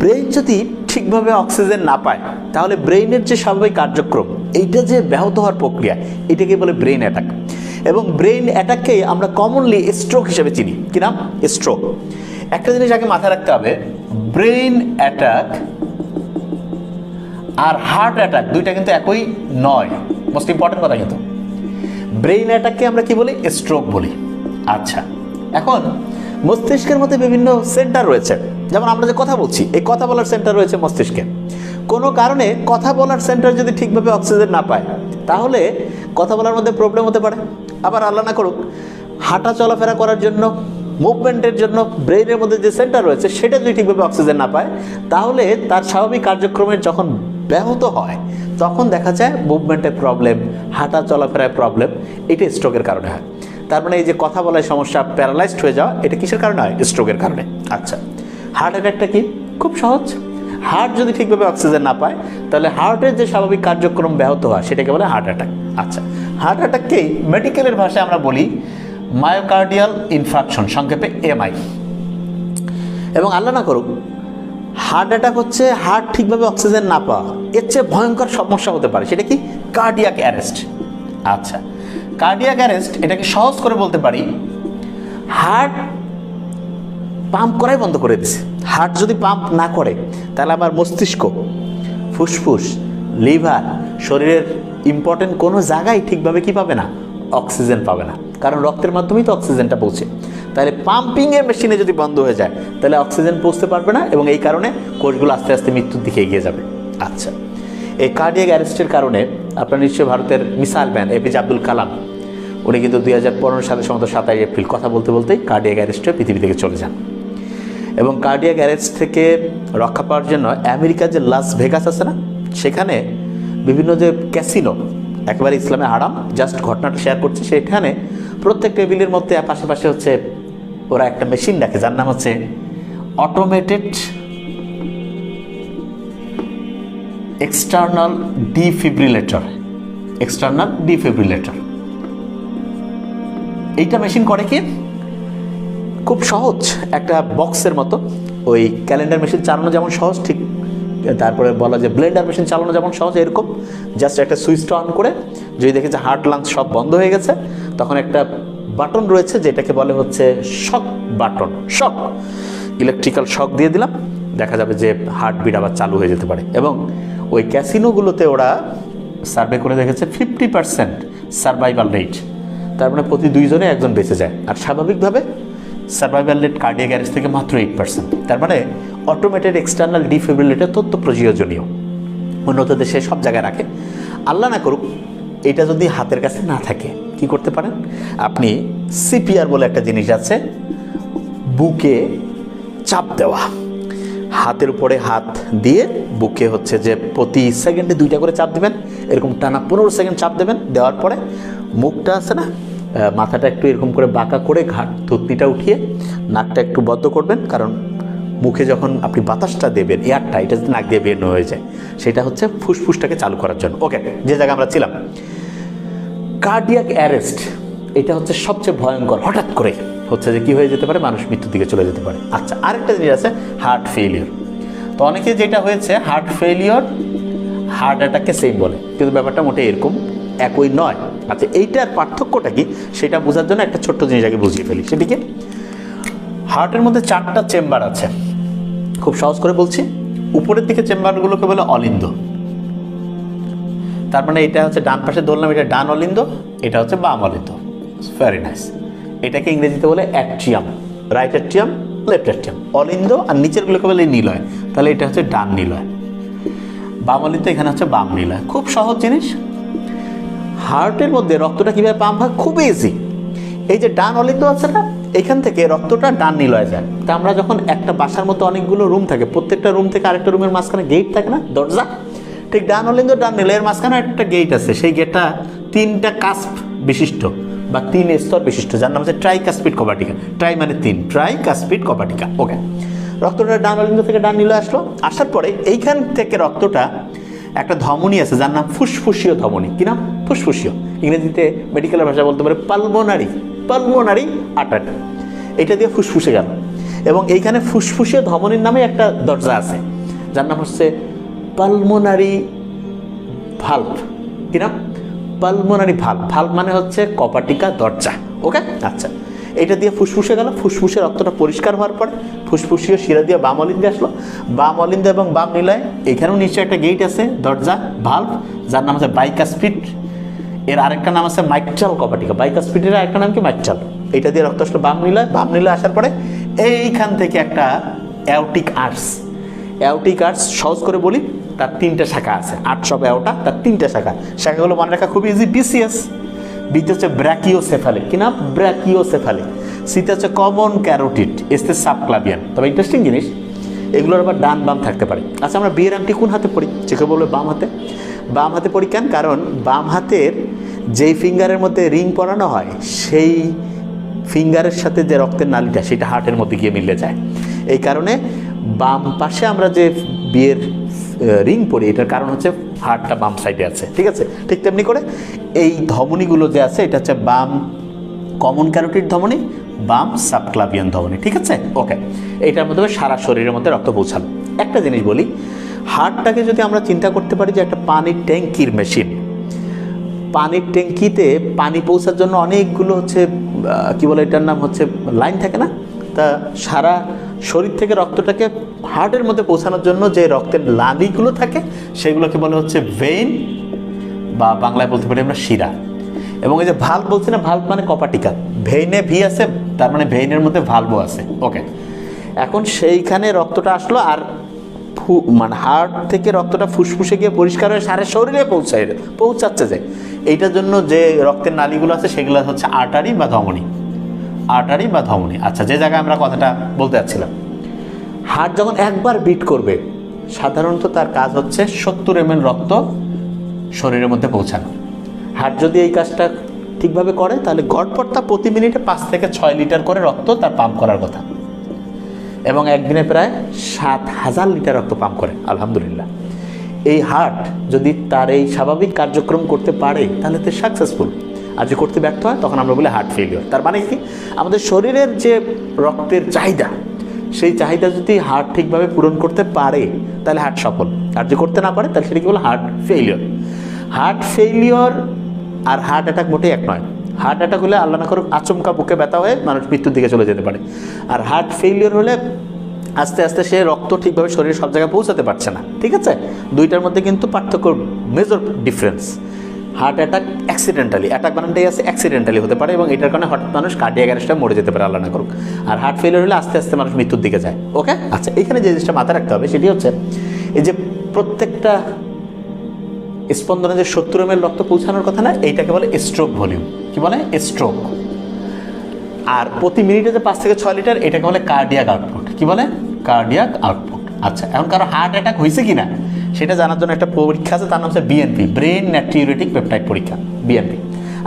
Brain যদি ঠিকভাবে oxygen না পায়, তাহলে ব্রেইনের যে স্বাভাবিক কার্যক্রম, এইটা যে ব্যাহত হওয়ার প্রক্রিয়া, এটাকে বলে ব্রেইন অ্যাটাক এবং ব্রেইন অ্যাটাককে আমরা কমনলি স্ট্রোক হিসেবে চিনি। কি নাম? স্ট্রোক একটা জিনিস আগে মাথায় রাখতে হবে ব্রেইন অ্যাটাক আর হার্ট অ্যাটাক দুইটা কিন্তু একই নয়। মোস্ট ইম্পর্টেন্ট কথা কিন্তু। ব্রেইন অ্যাটাককে আমরা কি বলি? স্ট্রোক বলি। আচ্ছা এখন মস্তিষ্কের মধ্যে বিভিন্ন সেন্টার রয়েছে। যেমন আমরা যে কথা বলছি, এই কথা বলার সেন্টার রয়েছে মস্তিষ্কে। কোনো কারণে কথা বলার সেন্টার যদি ঠিকভাবে অক্সিজেন না পায়, তাহলে কথা বলার মধ্যে প্রবলেম হতে পারে। আবার আল্লাহ না করুক, হাঁটা চলাফেরা করার জন্য মুভমেন্টের জন্য ব্রেইনের মধ্যে যে সেন্টার রয়েছে, সেটা যদি ঠিকভাবে অক্সিজেন না পায়, তাহলে তার স্বাভাবিক কার্যক্রমের যখন ব্যাহত হয়, তখন দেখা যায় মুভমেন্টের প্রবলেম হাঁটা চলাফেরায় প্রবলেম এটা স্ট্রোকের কারণে হয়। তার মানে এই যে কথা বলার সমস্যা প্যারালাইজড হয়ে যাওয়া, এটা কিসের কারণে হয়? স্ট্রোকের কারণে। আচ্ছা। হার্ট অ্যাটাকটা কি? খুব সহজ। হার্ট যদি ঠিকভাবে অক্সিজেন না পায়, তাহলে হার্টের যে স্বাভাবিক কার্যক্রম ব্যাহত হয়, সেটাকে বলে হার্ট অ্যাটাক। আচ্ছা হার্ট অ্যাটাককেই মেডিকেলের ভাষায় আমরা বলি মায়োকার্ডিয়াল ইনফ্রাকশন, সংক্ষেপে এমআই। এবং আল্লাহ না করুক, হার্ট অ্যাটাক হচ্ছে হার্ট ঠিকভাবে অক্সিজেন না পাওয়া। এর চেয়ে ভয়ঙ্কর সমস্যা হতে পারে, সেটা কি? Cardiac arrest. আচ্ছা কার্ডিয়াক অ্যারেস্ট, এটাকে সহজ করে বলতে পারি, হার্ট পাম্প করাই বন্ধ করে দিছে। হার্ট যদি পাম্প না করে, তাহলে আমার মস্তিষ্ক, ফুসফুস, লিভার, শরীরের ইম্পর্টেন্ট কোনো জায়গায় ঠিকভাবে কি পাবে না? অক্সিজেন পাবে না। কারণ রক্তের মাধ্যমেই তো অক্সিজেনটা পৌঁছে। তাহলে পাম্পিংয়ের মেশিনে যদি বন্ধ হয়ে যায়, তাহলে অক্সিজেন পৌঁছতে পারবে না এবং এই কারণে কোষগুলো আস্তে আস্তে মৃত্যুর দিকে এগিয়ে যাবে। আচ্ছা। এই কার্ডিয়াক অ্যারেস্টের কারণে আপনার নিশ্চয়ই ভারতের missile man APJ Abdul Kalam, উনি কিন্তু দুই হাজার পনেরো সালে সম্ভবত সাতাই এপ্রিল, কথা বলতে বলতেই কার্ডিয়াক অ্যারেস্টে পৃথিবী থেকে চলে যান। এবং কার্ডিয়াক অ্যারেস্ট থেকে রক্ষা পাওয়ার জন্য আমেরিকার যে লাস ভেগাস আছে না, সেখানে বিভিন্ন যে ক্যাসিনো একেবারে ইসলামে আরাম জাস্ট ঘটনাটা শেয়ার করছে, সেখানে প্রত্যেক টেবিলের মধ্যে পাশে হচ্ছে ওরা একটা মেশিন রাখে যার নাম হচ্ছে automated external defibrillator external defibrillator এইটা মেশিন করে কি? খুব সহজ একটা বক্সের মতো। ওই ক্যালেন্ডার মেশিন চালানো যেমন সহজ, ঠিক, তারপরে বলা যে ব্লেন্ডার মেশিন চালানো যেমন সহজ, এরকম। জাস্ট একটা সুইচটা অন করে যদি দেখে যে হার্ট লাংস সব বন্ধ হয়ে গেছে, তখন একটা বাটন রয়েছে যেটাকে বলে হচ্ছে shock button, shock. Electrical shock দিয়ে দিলাম, দেখা যাবে যে হার্টবিট আবার চালু হয়ে যেতে পারে। এবং ওই ক্যাসিনোগুলোতে ওরা সার্ভে করে দেখেছে ফিফটি পার্সেন্ট সার্ভাইভাল রেট। তার মানে প্রতি দুইজনে একজন বেঁচে যায়। আর স্বাভাবিকভাবে সার্ভাইভাল রেট কার্ডিয়াক অ্যারেস্ট থেকে মাত্র এইট পার্সেন্ট তার মানে অটোমেটেড এক্সটার্নাল ডিফিব্রিলেটর তথ্য প্রয়োজনীয়। উন্নত দেশে সব জায়গায় রাখে। আল্লাহ না করুক, এটা যদি হাতের কাছে না থাকে, কি করতে পারেন? আপনি সিপিআর বলে একটা জিনিস আছে, বুকে চাপ দেওয়া। হাতের উপরে হাত দিয়ে বুকে হচ্ছে যে প্রতি সেকেন্ডে দুইটা করে চাপ দেবেন, এরকম টানা পনেরো সেকেন্ড চাপ দেবেন, দেওয়ার পরে মুখটা আছে না মাথাটা একটু এরকম করে বাঁকা করে ঘাট থুতনিটা উঠিয়ে নাকটা একটু বদ্ধ করবেন, কারণ মুখে যখন আপনি বাতাসটা দেবেন এয়ারটা এটা যদি নাক দিয়ে বের না হয়ে যায়, সেটা হচ্ছে ফুসফুসটাকে চালু করার জন্য। ওকে যে জায়গায় আমরা ছিলাম। কার্ডিয়াক অ্যারেস্ট এটা হচ্ছে সবচেয়ে ভয়ঙ্কর। হঠাৎ করে হচ্ছে যে কি হয়ে যেতে পারে? মানুষ মৃত্যুর দিকে চলে যেতে পারে। আচ্ছা আরেকটা জিনিস আছে হার্ট ফেলিওর তো অনেকে যেটা হয়েছে হার্ট ফেলিওর হার্ট অ্যাটাককে সেম বলে। কিন্তু ব্যাপারটা মোটে এরকম একই নয়। আচ্ছা এইটার পার্থক্যটা কি? সেটা বোঝার জন্য একটা ছোট্ট জিনিস আগে বুঝিয়ে ফেলি। সেটি কি হার্টের মধ্যে চারটা চেম্বার আছে। খুব সহজ করে বলছি। উপরের দিকে চেম্বারগুলোকে বলে অলিন্দ। তার মানে এটা হচ্ছে ডান পাশে ধরলাম এটা ডান অলিন্দ, এটা হচ্ছে বাম অলিন্দ। ভেরি নাইস এটাকে ইংরেজিতে বলে atrium right atrium left atrium অলিন্দ আর নিচেরগুলোকে বলে নিলয়। তাহলে এটা হচ্ছে ডান নিলয়। বাম অলিন্দ এখানে হচ্ছে বাম নিলয়। খুব সহজ জিনিস। হার্টের মধ্যে রক্তটা কীভাবে পাম্প হয়? খুব ইজি এই যে ডান অলিন্দ আছে না, এখান থেকে রক্তটা ডান নিলয়ে যায়। তা আমরা যখন একটা বাসার মতো অনেকগুলো রুম থাকে, প্রত্যেকটা রুম থেকে আরেকটা রুমের মাঝখানে গেট থাকে না, দরজা? ঠিক ডান অলিন্দ, ডান নিলয়ের মাঝখানে একটা গেট আছে। সেই গেটটা তিনটা কাস্প বিশিষ্ট বা তিন স্তর বিশিষ্ট, যার নাম হচ্ছে ট্রাই কাস্পিড কপাটিকা ট্রাই মানে তিন ট্রাই কাস্পিড কপাটিকা ওকে রক্তটা ডান অলিন্দ থেকে ডান নিলয়ে আসলো। আসার পরে এইখান থেকে রক্তটা একটা ধমনী আছে, যার নাম ফুসফুসীয় ধমনী। কি নাম? ফুসফুসীয়। ইংরেজিতে মেডিকেল ভাষা বলতে পারে পালমোনারি পালমোনারি আটাটা এটা দিয়ে ফুসফুসে গেল। এবং এইখানে ফুসফুসীয় ধমনীর নামে একটা দরজা আছে, যার নাম হচ্ছে পালমোনারি ভাল্ভ কি নাম? পালমোনারি ভাল্ভ ভাল্ভ মানে হচ্ছে কপাটিকা দরজা। ওকে আচ্ছা। এটা দিয়ে ফুসফুসে গেল, ফুসফুসে রক্তটা পরিষ্কার হওয়ার পরে ফুসফুসীয় শিরা দিয়ে বাম অলিন্দে আসলো। বাম অলিন্দে এবং বাম নিলয়, এখানেও নিশ্চয়ই একটা গেট আছে, দরজা ভাল্ভ যার নাম আছে বাইকাস্পিড এর আরেকটা নাম আছে মাইকচাল কপাটিকা। বাইকাস্পিডের আরেকটা নাম কি? মাইকচাল এটা দিয়ে রক্ত আসলো বাম নিলয়। বাম নিলয় আসার পরে এইখান থেকে একটা অ্যাওটিক আর্টস অ্যাওটিক আর্টস সহজ করে বলি, তার তিনটা শাখা আছে। অফ অ্যাওটা তার তিনটা শাখা। শাখাগুলো মনে রাখা খুব ইজি বিসিএস বিতে হচ্ছে ব্র্যাকিওসেফালিক। কি না ব্র্যাকিওসেফালিক। সিতে হচ্ছে কমন ক্যারোটিড এসতে সাবক্লাবিয়ান তবে ইন্টারেস্টিং জিনিস, এগুলোর আবার ডান বাম থাকতে পারে। আচ্ছা আমরা বিয়ের আংটি কোন হাতে পড়ি চেকে বলবে বাম হাতে। বাম হাতে পড়ি কেন? কারণ বাম হাতের যেই ফিঙ্গারের মধ্যে রিং পরানো হয়, সেই ফিঙ্গারের সাথে যে রক্তের নালিটা, সেটা হার্টের মধ্যে গিয়ে মিলে যায়। এই কারণে বাম পাশে আমরা যে বিয়ের রিং পরি, এটার কারণ হচ্ছে হার্টটা বাম সাইডে আছে, ঠিক আছে? ঠিক তেমনি করে এই ধমনীগুলো যে আছে, এটা হচ্ছে বাম কমন ক্যারোটিড ধমনী, বাম সাবক্লাবিয়ান ধমনী, ঠিক আছে? ওকে এটার মাধ্যমে সারা শরীরের মধ্যে রক্ত পৌঁছালো একটা জিনিস বলি হার্টটাকে যদি আমরা চিন্তা করতে পারি যে একটা পানির ট্যাঙ্কির মেশিন পানির ট্যাঙ্কিতে পানি পৌঁছার জন্য অনেকগুলো হচ্ছে কি বলে এটার নাম হচ্ছে লাইন থাকে না? তা সারা শরীর থেকে রক্তটাকে হার্টের মধ্যে পৌঁছানোর জন্য যে রক্তের লালিগুলো থাকে, সেগুলোকে বলে হচ্ছে ভেইন বা বাংলায় বলতে পারি আমরা শিরা। এবং এই যে ভাল্ব বলছি না ভাল্ব মানে কপাটিকা। ভেইনে ভি আছে, তার মানে ভেইনের মধ্যে ভাল্বও আছে। ওকে এখন সেইখানে রক্তটা আসলো আর ফু- মানে হার্ট থেকে রক্তটা ফুসফুসে গিয়ে পরিষ্কার হয়ে সারা শরীরে পৌঁছায়, পৌঁছাচ্ছে যে। এইটার জন্য যে রক্তের নালীগুলো আছে, সেগুলো হচ্ছে আর্টারি বা ধমনী। আর্টারি বা ধমনী। আচ্ছা যে জায়গায় আমরা কথাটা বলতে যাচ্ছিলাম। হার্ট যখন একবার বিট করবে, সাধারণত তার কাজ হচ্ছে সত্তর এম রক্ত শরীরের মধ্যে পৌঁছানো। হার্ট যদি এই কাজটা ঠিকভাবে করে, তাহলে গড়পড়তা প্রতি মিনিটে পাঁচ থেকে ছয় লিটার করে রক্ত তার পাম্প করার কথা। এবং একদিনে প্রায় সাত হাজার লিটার রক্ত পাম্প করে, আলহামদুলিল্লাহ। এই হার্ট যদি তার এই স্বাভাবিক কার্যক্রম করতে পারে, তাহলে তো সাকসেসফুল আর যে করতে ব্যর্থ হয়, তখন আমরা বলি হার্ট ফেলিওর তার মানে কি? আমাদের শরীরের যে রক্তের চাহিদা, সেই চাহিদা যদি হার্ট ঠিকভাবে পূরণ করতে পারে, তাহলে হার্ট সফল। আর যে করতে না পারে, তাহলে সেটা কি বলে হার্ট ফেলিওর হার্ট ফেলিওর আর হার্ট অ্যাটাক মোটেই এক নয়। হার্ট অ্যাটাক হলে আল্লাহ না করুক আচমকা বুকে ব্যথা হয়ে মানুষ মৃত্যুর দিকে চলে যেতে পারে। আর হার্ট ফেলিওর হলে আস্তে আস্তে সে রক্ত ঠিকভাবে শরীরে সব জায়গায় পৌঁছাতে পারছে না। ঠিক আছে? দুইটার মধ্যে কিন্তু পার্থক্য major difference heart attack accidentally attack বানানটাই আছে অ্যাক্সিডেন্টালি হতে পারে এবং এটার কারণে হঠাৎ মানুষ কার্ডিয়াক অ্যারেস্টে মরে যেতে পারে, আল্লাহ না করুক। আর হার্ট ফেলিওর হলে আস্তে আস্তে মানুষ মৃত্যুর দিকে যায় ওকে আচ্ছা এখানে যে জিনিসটা মাথায় রাখতে হবে সেটি হচ্ছে, এই যে প্রত্যেকটা স্পন্দনে যে সত্তর এম রক্ত পৌঁছানোর কথা না, এইটাকে বলে স্ট্রোক ভলিউম কি বলে? স্ট্রোক আর প্রতি মিনিটে যে পাঁচ থেকে ছয় লিটার, এটাকে বলে কার্ডিয়াক আউটপুট কি বলে? কার্ডিয়াক আউটপুট আচ্ছা এখন কারও হার্ট অ্যাটাক হয়েছে কি না সেটা জানার জন্য একটা পরীক্ষা আছে, তার নাম হচ্ছে বিএনপি ব্রেন ন্যাট্রিউরেটিক পেপটাইড পরীক্ষা বিএনপি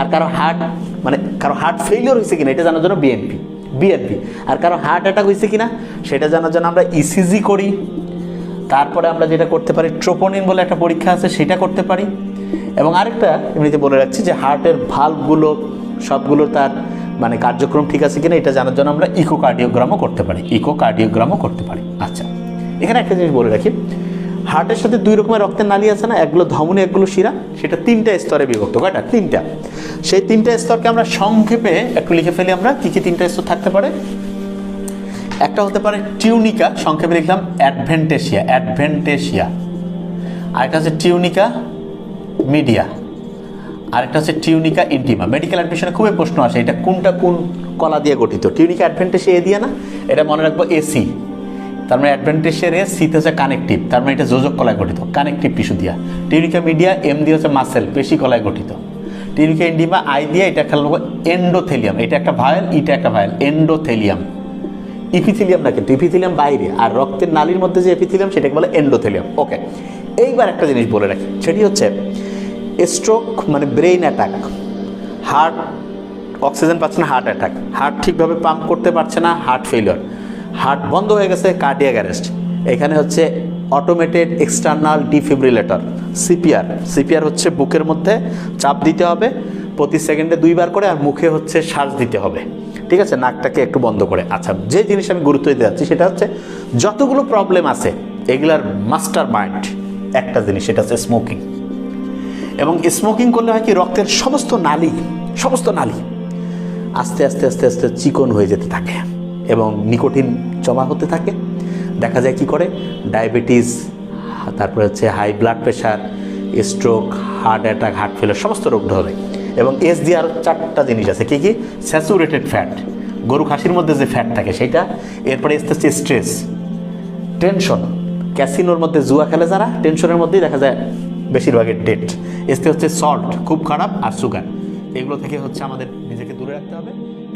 আর কারও হার্ট মানে কারও হার্ট ফেলিওর হয়েছে কিনা, এটা জানার জন্য বিএনপি বিএনপি আর কারও হার্ট অ্যাটাক হয়েছে কিনা, সেটা জানার জন্য আমরা ইসিজি করি। তারপরে আমরা যেটা করতে পারি ট্রোপোনিন বলে একটা পরীক্ষা আছে, সেটা করতে পারি। এবং আরেকটা এমনিতে বলে রাখছি যে হার্টের ভাল্বগুলো সবগুলো তার মানে কার্যক্রম ঠিক আছে কিনা, এটা জানার জন্য আমরা ইকোকার্ডিওগ্রামও করতে পারি ইকোকার্ডিওগ্রামও করতে পারি। আচ্ছা এখানে একটা জিনিস বলে রাখি হার্টের সাথে দুই রকমের রক্তের নালী আছে না, একগুলো ধমনী, একগুলো শিরা, সেটা তিনটা স্তরে বিভক্ত, কয়টা? তিনটা। সেই তিনটা স্তরকে আমরা সংক্ষেপে একটু লিখে ফেলি আমরা, কী কী তিনটা স্তর থাকতে পারে? একটা হতে পারে টিউনিকা, সংক্ষেপে লিখলাম অ্যাডভেন্টেশিয়া অ্যাডভেন্টেশিয়া। আরেকটা হচ্ছে টিউনিকা মিডিয়া। আরেকটা হচ্ছে টিউনিকা ইন্টিমা। মেডিকেল অ্যাডমিশনে খুবই প্রশ্ন আসে, এটা কোনটা কোন কলা দিয়ে গঠিত? টিউনিকা অ্যাডভেন্টেশিয়া এ দিয়ে না, এটা মনে রাখব এসি। তার মানে অ্যাডভেন্টেজের এস সিতে হচ্ছে কানেকটিভ তার মানে এটা যোজক কলায় গঠিত কানেকটিভ টিস্যু দিয়া। টিউনিকা মিডিয়া এম দিয়ে হচ্ছে মাসেল পেশি কলায় গঠিত। টিনিকা ইন্ডিমা আই দিয়ে এটা খেয়াল রাখব এন্ডোথেলিয়াম এটা একটা ভায়াল এটা একটা ভায়াল এন্ডোথেলিয়াম ইপিথিলিয়াম না কিন্তু ইপিথিলিয়াম বাইরে, আর রক্তের নালীর মধ্যে যে এপিথিলিয়াম সেটাকে বলে এন্ডোথেলিয়াম ওকে এইবার একটা জিনিস বলে রাখি, সেটি হচ্ছে স্ট্রোক মানে ব্রেইন অ্যাটাক হার্ট অক্সিজেন পাচ্ছে না হার্ট অ্যাটাক হার্ট ঠিকভাবে পাম্প করতে পারছে না হার্ট ফেলিওর হার্ট বন্ধ হয়ে গেছে কার্ডিয়াক অ্যারেস্ট এখানে হচ্ছে automated external defibrillator CPR CPR হচ্ছে বুকের মধ্যে চাপ দিতে হবে, প্রতি সেকেন্ডে দুইবার করে, আর মুখে হচ্ছে শ্বাস দিতে হবে। ঠিক আছে? নাকটাকে একটু বন্ধ করে। আচ্ছা যে জিনিস আমি গুরুত্ব দিতে যাচ্ছি, সেটা হচ্ছে যতগুলো প্রবলেম আছে, এগুলার মাস্টার মাইন্ড একটা জিনিস, সেটা হচ্ছে স্মোকিং এবং স্মোকিং করলে হয় কি, রক্তের সমস্ত নালী সমস্ত নালী আস্তে আস্তে আস্তে আস্তে চিকন হয়ে যেতে থাকে। এবং নিকোটিন জমা হতে থাকে। দেখা যায় কি করে? ডায়াবেটিস, তারপরে হচ্ছে high blood pressure, stroke, heart attack, heart failure সমস্ত রোগ ধরে। এবং এস দিয়ে আর চারটা জিনিস আছে। কী কি? Saturated fat. গরু খাসির মধ্যে যে ফ্যাট থাকে সেটা, এরপরে আসতে হচ্ছে স্ট্রেস, টেনশন। ক্যাসিনোর মধ্যে জুয়া খেলে যারা, টেনশনের মধ্যেই দেখা যায় বেশিরভাগের ডেট। এসতে হচ্ছে সল্ট, খুব খারাপ, আর সুগার। এগুলো থেকে হচ্ছে আমাদের নিজেকে দূরে রাখতে হবে।